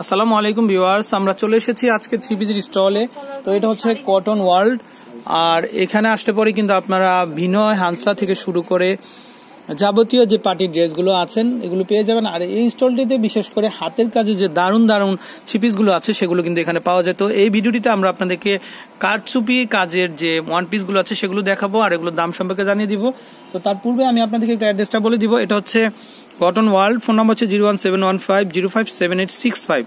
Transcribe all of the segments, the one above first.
আসসালামু আলাইকুম ভিউয়ার্স, আমরা চলে এসেছি আজকে থ্রি পিসের স্টলে। তো এটা হচ্ছে কটন ওয়ার্ল্ড আর এখানে আসতে পরে কিন্তু আপনারা ভিনয় হানসা থেকে শুরু করে যাবতীয় যে পার্টি ড্রেসগুলো আছেন, এগুলো পেয়ে যাবেন। আর এই স্টলটিতে বিশেষ করে হাতের কাজে যে দারুণ দারুণ থ্রিপিসগুলো আছে, সেগুলো কিন্তু এখানে পাওয়া যায় তো এই ভিডিওটিতে আমরা আপনাদেরকে কারচুপি কাজের যে ওয়ান পিসগুলো আছে, সেগুলো দেখাবো। আর এগুলোর দাম সম্পর্কে জানিয়ে দিব। তো তার পূর্বে আমি আপনাদেরকে একটা অ্যাড্রেসটা বলে দিব। এটা হচ্ছে কটন ওয়ার্ল্ড, ফোন নাম্বার হচ্ছে zero one seven one five, zero five seven eight six five.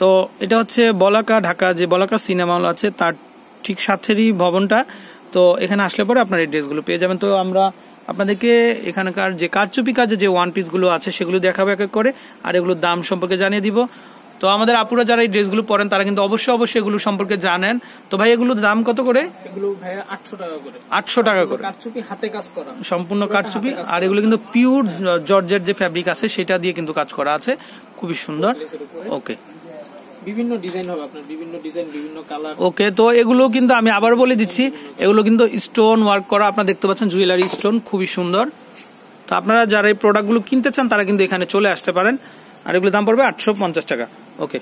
তো এটা হচ্ছে বলাকা ঢাকা, যে বলাকা সিনেমা হল আছে, তার ঠিক সাথেরই ভবনটা। তো এখানে আসলে পরে আপনার এড্রেসগুলো ড্রেসগুলো পেয়ে যাবেন। তো আমরা আপনাদেরকে এখানকার যে কারচুপি কাজে যে ওয়ান পিসগুলো আছে, সেগুলো দেখাবো এক এক করে, আর এগুলোর দাম সম্পর্কে জানিয়ে দিব। তো আমাদের আপুরা যারা এই ড্রেসগুলো পরেন তারা কিন্তু অবশ্যই অবশ্যই এগুলো সম্পর্কে জানেন। তো ভাই এগুলোর দাম কত করে? এগুলো ভাইয়া আটশো টাকা করে। আটশো টাকা করে। কারচুপি হাতে কাজ করা। সম্পূর্ণ কাঠচুপি। আর এগুলো কিন্তু পিওর জর্জের যে ফ্যাব্রিক আছে সেটা দিয়ে কিন্তু কাজ করা আছে। খুবই সুন্দর। ওকে বিভিন্ন ডিজাইন হবে আপনার বিভিন্ন ডিজাইন বিভিন্ন কালার ওকে তো এগুলো কিন্তু আমি আবার বলে দিচ্ছি। এগুলো কিন্তু স্টোন ওয়ার্ক করা আপনারা দেখতে পাচ্ছেন জুয়েলারি স্টোন খুবই সুন্দর। তো আপনারা যারা এই প্রোডাক্টগুলো কিনতে চান তারা কিন্তু এখানে চলে আসতে পারেন। আর এগুলো দাম পড়বে আটশো পঞ্চাশ টাকা। ওকে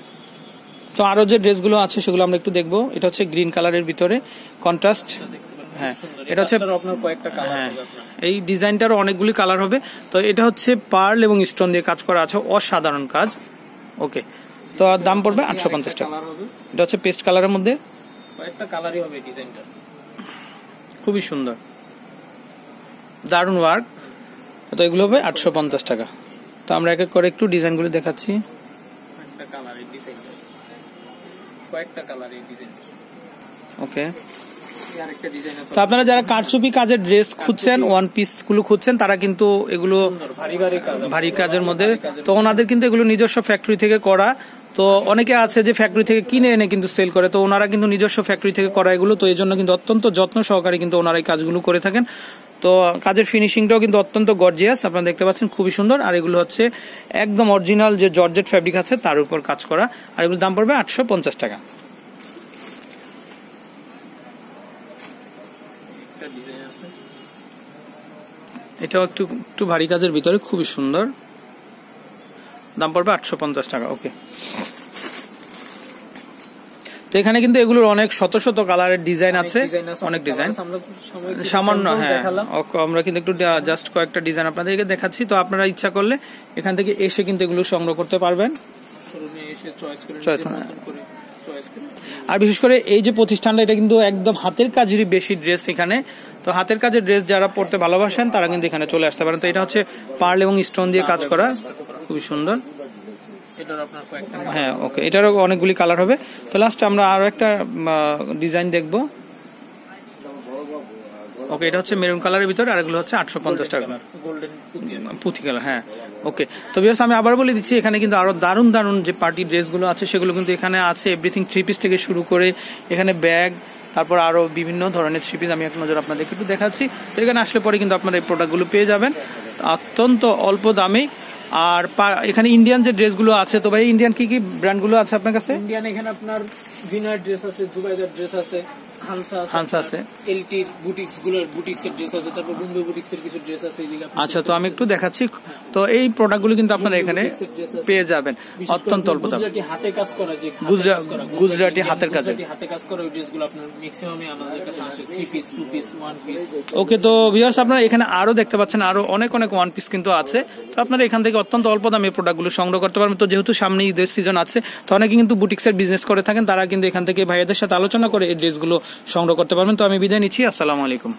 তো আরও যে ড্রেসগুলো আছে সেগুলো আমরা একটু দেখব। এটা হচ্ছে গ্রিন কালারের ভিতরে। কন্ট্রাস্ট। হ্যাঁ। এটা হচ্ছে এটারও আপনার কয়েকটা হ্যাঁ। এই ডিজাইনটারও অনেকগুলি কালার হবে। তো এটা হচ্ছে পার্ল এবং স্টোন দিয়ে কাজ করা আছে। অসাধারণ কাজ। ওকে তো দাম পড়বে আটশো পঞ্চাশ টাকা। এটা হচ্ছে পেস্ট কালারের মধ্যে। কয়েকটা কালারই হবে ডিজাইনটা খুবই সুন্দর। দারুণ ওয়ার্ক তো এগুলো হবে আটশো পঞ্চাশ টাকা। তো আমরা এক এক করে একটু ডিজাইনগুলো দেখাচ্ছি। কয়েকটা কালার এই ডিজাইনটা কয়েকটা কালার এই ডিজাইনটা ওকে আরেকটা ডিজাইন আছে। তো আপনারা যারা কারচুপি কাজের ড্রেস খুঁজছেন ওয়ান পিসগুলো খুঁজছেন তারা কিন্তু এগুলো। ভারী কাজের মধ্যে। তো ওনাদের কিন্তু এগুলো নিজস্ব ফ্যাক্টরি থেকে করা। তো অনেকে আছে যে ফ্যাক্টরি থেকে কিনে এনে কিন্তু সেল করে। তো ওনারা কিন্তু নিজস্ব ফ্যাক্টরি থেকে করা এগুলো। তো এই জন্য কিন্তু অত্যন্ত যত্ন সহকারে কিন্তু ওনারা এই কাজগুলো করে থাকেন। তো কাজের ফিনিশিংটাও কিন্তু অত্যন্ত গর্জিয়াস আপনারা দেখতে পাচ্ছেন, খুবই সুন্দর। আর এগুলো হচ্ছে একদম অরিজিনাল যে জর্জেট ফ্যাব্রিক আছে, তার উপর কাজ করা। আর এগুলোর দাম পড়বে আটশো পঞ্চাশ টাকা। এটাও একটু একটু ভারী কাজের ভিতরে, খুবই সুন্দর। দাম পড়বে আটশো পঞ্চাশ টাকা ওকে তো এখানে কিন্তু এগুলোর অনেক শত শত কালারের ডিজাইন আছে। অনেক ডিজাইন। সামান্য হ্যাঁ। আমরা কিন্তু একটু জাস্ট কয়েকটা ডিজাইন আপনাদেরকে দেখাচ্ছি। তো আপনারা ইচ্ছা করলে এখান থেকে এসে কিন্তু এগুলো সংগ্রহ করতে পারবেন। হ্যাঁ। আর বিশেষ করে এই যে প্রতিষ্ঠানটা এটা কিন্তু একদম হাতের কাজেরই বেশি ড্রেস এখানে। তো হাতের কাজের ড্রেস যারা পড়তে ভালোবাসেন তারা কিন্তু এখানে চলে আসতে পারেন। তো এটা হচ্ছে পার্ল এবং স্টোন দিয়ে কাজ করা। খুবই সুন্দর। হ্যাঁ ওকে এটারও অনেকগুলি কালার হবে। তো লাস্ট আমরা আরও একটা ডিজাইন দেখব। ওকে এটা হচ্ছে মেরুন কালারের ভিতরে আর এগুলো হচ্ছে আটশো পঞ্চাশ টাকা। পুঁথি কালার হ্যাঁ ওকে তো বিয়ার্স আমি আবার বলে দিচ্ছি এখানে কিন্তু আরও দারুণ দারুণ যে পার্টি ড্রেসগুলো আছে সেগুলো কিন্তু এখানে আছে। এভরিথিং থ্রি পিস থেকে শুরু করে এখানে ব্যাগ তারপর আরও বিভিন্ন ধরনের থ্রি পিস আমি এক নজর আপনাদেরকে একটু দেখাচ্ছি। তো এখানে আসলে পরে কিন্তু আপনারা এই প্রোডাক্টগুলো পেয়ে যাবেন। অত্যন্ত অল্প দামে আর এখানে ইন্ডিয়ান যে ড্রেসগুলো আছে, তো ভাই ইন্ডিয়ান কি কি ব্র্যান্ডগুলো আছে আপনার কাছে? ইন্ডিয়ান এখানে আপনার ভিনার ড্রেস আছে জুবাইদার ড্রেস আছে। হানসা আছে এলটির বুটিক্সগুলোর বুটিক্স এর ড্রেস আছে তারপর বোম্বে বুটিক্স এর কিছু ড্রেস আছে এদিকে আচ্ছা তো আমি একটু দেখাচ্ছি। তো এই প্রোডাক্টগুলো কিন্তু আপনারা এখানে পেয়ে যাবেন। অত্যন্ত অল্প দামে। গুজরাটি হাতে কাজ করা যে গুজরাটি হাতের কাজে। হাতে কাজ করা ওই ড্রেসগুলো আপনার ম্যাক্সিমামই আমাদের কাছে আসে। Three piece two piece one piece okay তো ভিউয়ার্স আপনারা এখানে আরও দেখতে পাচ্ছেন আরও অনেক অনেক ওয়ান পিস কিন্তু আছে। তো আপনারা এখান থেকে অত্যন্ত অল্প দামে এই প্রোডাক্টগুলো সংগ্রহ করতে পারবেন। তো যেহেতু সামনে ঈদের সিজন আছে তো অনেকে কিন্তু বুটিক্সের বিজনেস করে থাকেন তারা কিন্তু এখান থেকে ভাইয়াদের সাথে আলোচনা করে এই ড্রেসগুলো সংগ্রহ করতে পারবেন। তো আমি বিদায় নিচ্ছি। আসসালামু আলাইকুম।